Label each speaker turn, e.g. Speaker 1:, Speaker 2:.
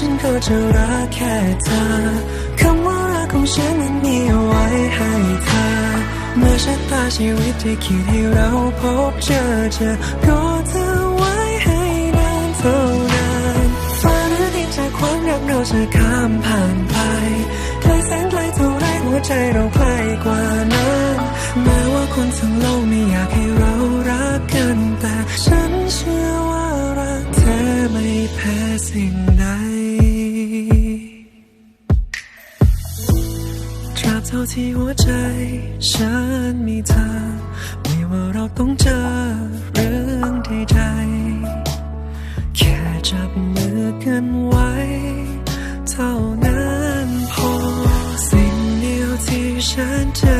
Speaker 1: ฉันก็จะรักแค่เธอคำว่ารักของฉันนั้นมีเอาไว้ให้เธอเมื่อชะตาชีวิตที่คิดให้เราพบเจอเจอก็เธอไว้ให้นานเท่านานฟ้าหรือดินจากความรักเราจะข้ามผ่านไปไกลแสนไกลเท่าไรหัวใจเราใกล้กว่านั้นแม้ว่าคนทั้งโลกไม่อยากให้เรารักกันแต่ฉันเชื่อว่ารักเธอไม่แพ้สิ่ง บเท่าที่หัวใจ ฉันมีเธอ ไม่ว่าเราต้องเจอเรื่องใดๆแค่จับมือกันไว้ เท่านั้นพอ สิ่งเดียวที่ฉันเจอ